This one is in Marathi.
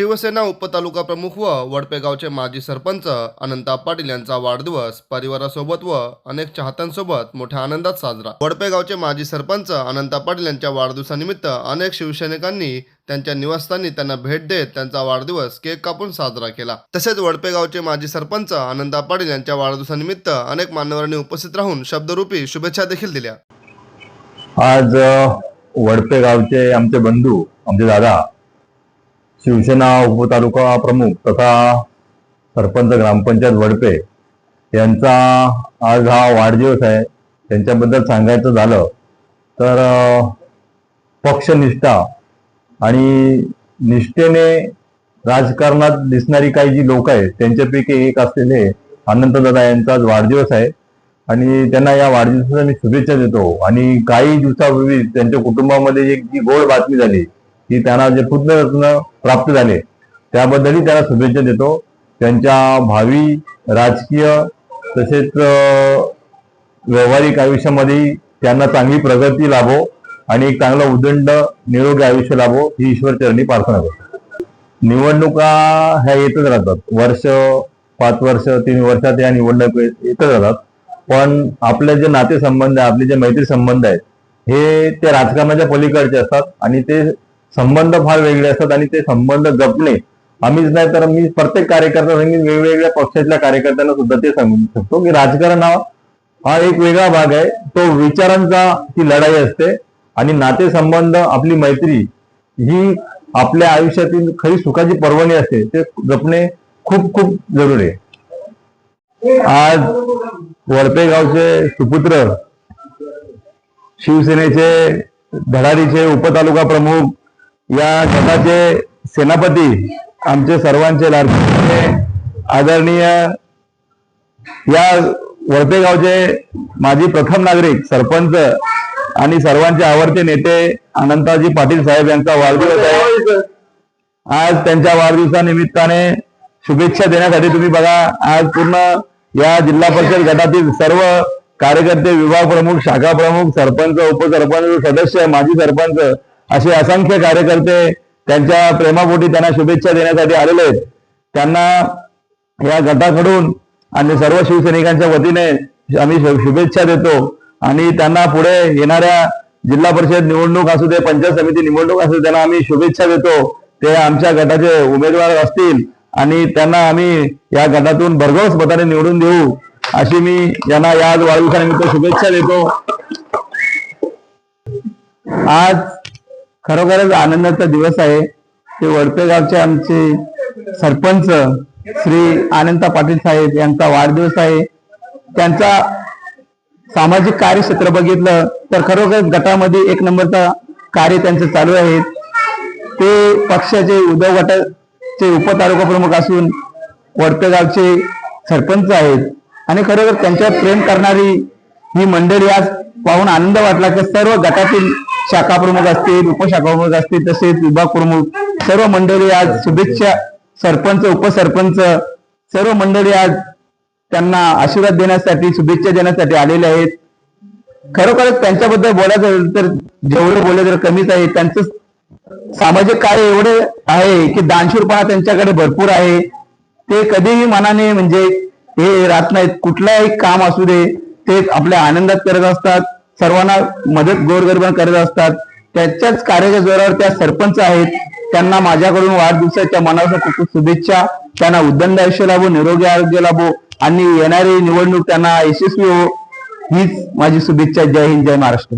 शिवसेना उपतालुका प्रमुख व वडपेगावचे माजी सरपंच अनंता पाटील यांचा वाढदिवस परिवारासोबत व अनेक चाहत्यांसोबत मोठ्या आनंदात साजरा. वडपेगावचे माजी सरपंच अनंता पाटील यांच्या वाढदिवसानिमित्त अनेक शिवसैनिकांनी त्यांच्या निवासस्थानी त्यांना भेट देत त्यांचा वाढदिवस केक कापून साजरा केला. तसेच वडपेगावचे माजी सरपंच अनंता पाटील यांच्या वाढदिवसानिमित्त अनेक मान्यवरांनी उपस्थित राहून शब्दरूपी शुभेच्छा देखील दिल्या. आज वडपेगावचे आमचे बंधू आमचे दादा शिवसेना उपतालुका प्रमुख तथा सरपंच ग्रामपंचायत वडपे यांचा आज हा वाढदिवस आहे. त्यांच्याबद्दल सांगायचं झालं तर पक्षनिष्ठा आणि निष्ठेने राजकारणात दिसणारी काही जी लोक आहेत त्यांच्यापैकी एक असलेले अनंतदादा यांचा आज वाढदिवस आहे. आणि त्यांना या वाढदिवसाच्या मी शुभेच्छा देतो. आणि काही दिवसापूर्वी त्यांच्या कुटुंबामध्ये एक जी गोड बातमी झाली की त्यांना जे पुत्ररत्न प्राप्त झाले त्याबद्दलही त्यांना शुभेच्छा देतो. त्यांच्या भावी राजकीय तसेच व्यावहारिक आयुष्यामध्ये त्यांना चांगली प्रगती लाभो आणि एक चांगलं उदंड निरोगी आयुष्य लाभो ही ईश्वरचरणी प्रार्थना करतो. निवडणुका ह्या येतच राहतात. वर्ष पाच वर्ष तीन वर्षात या निवडणूक येतच राहतात. पण आपले जे नातेसंबंध आहे आपले जे मैत्री संबंध आहेत हे ते राजकारणाच्या पलीकडचे असतात आणि ते संबंध फार वेगळे असतात आणि ते संबंध जपणे. आम्हीच नाही तर मी प्रत्येक कार्यकर्ता सांगेन वेगवेगळ्या पक्षातल्या कार्यकर्त्यांना सुद्धा ते सांगू शकतो की राजकारण हा हा एक वेगळा भाग आहे. तो विचारांचा ती लढाई असते आणि नातेसंबंध आपली मैत्री ही आपल्या आयुष्यातील खरी सुखाची पर्वणी असते. ते जपणे खूप खूप जरुरी आहे. आज वळपेगावचे सुपुत्र शिवसेनेचे धडाडीचे उपतालुका प्रमुख या गटाचे सेनापती आमचे सर्वांचे लाडके आदरणीय या वडपे गावचे माजी प्रथम नागरिक सरपंच आणि सर्वांचे आवडते नेते अनंताजी पाटील साहेब यांचा वाढदिवस आहे. आज त्यांच्या वाढदिवसानिमित्ताने शुभेच्छा देण्यासाठी तुम्ही बघा आज पूर्ण या जिल्हा परिषद गटातील सर्व कार्यकर्ते विभाग प्रमुख शाखा प्रमुख सरपंच उपसरपंच सदस्य माजी सरपंच असे असंख्य कार्यकर्ते त्यांच्या प्रेमापोटी त्यांना शुभेच्छा देण्यासाठी आलेले आहेत. त्यांना या गटाकडून आणि सर्व शिवसैनिकांच्या वतीने आम्ही शुभेच्छा देतो. आणि त्यांना पुढे येणाऱ्या जिल्हा परिषद निवडणूक असू दे पंचायत समिती निवडणूक असू दे त्यांना आम्ही शुभेच्छा देतो. ते आमच्या गटाचे उमेदवार असतील आणि त्यांना आम्ही या गटातून भरघोस मताने निवडून देऊ अशी मी यांना या वाढदिवसानिमित्त शुभेच्छा देतो. आज खरोखरच आनंदाचा दिवस आहे. ते वडपे गावचे आमचे सरपंच श्री आनंदा पाटील साहेब यांचा वाढदिवस आहे. त्यांचा सामाजिक कार्यक्षेत्र बघितलं तर खरोखर गटामध्ये एक नंबरचा कार्य त्यांचं चालू आहे. ते पक्षाचे उद्धव गटाचे उपतालुका प्रमुख असून वडपे गावचे सरपंच आहेत. आणि खरोखर त्यांच्यावर प्रेम करणारी ही मंडळी आज पाहून आनंद वाटला की सर्व गटातील शाखा प्रमुख असतील उपशाखा प्रमुख असतील तसेच विभाग प्रमुख सर्व मंडळी आज शुभेच्छा सरपंच उपसरपंच सर्व मंडळी आज त्यांना आशीर्वाद देण्यासाठी शुभेच्छा देण्यासाठी आलेले आहेत. खरोखरच त्यांच्याबद्दल बोलायचं तर जेवढं बोलले तर कमीच आहे. त्यांचं सामाजिक कार्य एवढे आहे की दानशूरपणा त्यांच्याकडे भरपूर आहे. ते कधीही मनाने म्हणजे हे राहत नाहीत. कुठलंही काम असू दे ते आपल्या आनंदात करत असतात. सर्वांना मदत गोरगरिबांना करत असतात. त्याच्याच कार्याच्या जोरावर त्या सरपंच आहेत. त्यांना माझ्याकडून वाढदिवसाच्या मनापासून खूप शुभेच्छा. त्यांना उद्दंड आयुष्य लाभो निरोगी आरोग्य लाभो आणि येणारी निवडणूक त्यांना यशस्वी हो. हीच माझी शुभेच्छा. जय हिंद जय महाराष्ट्र.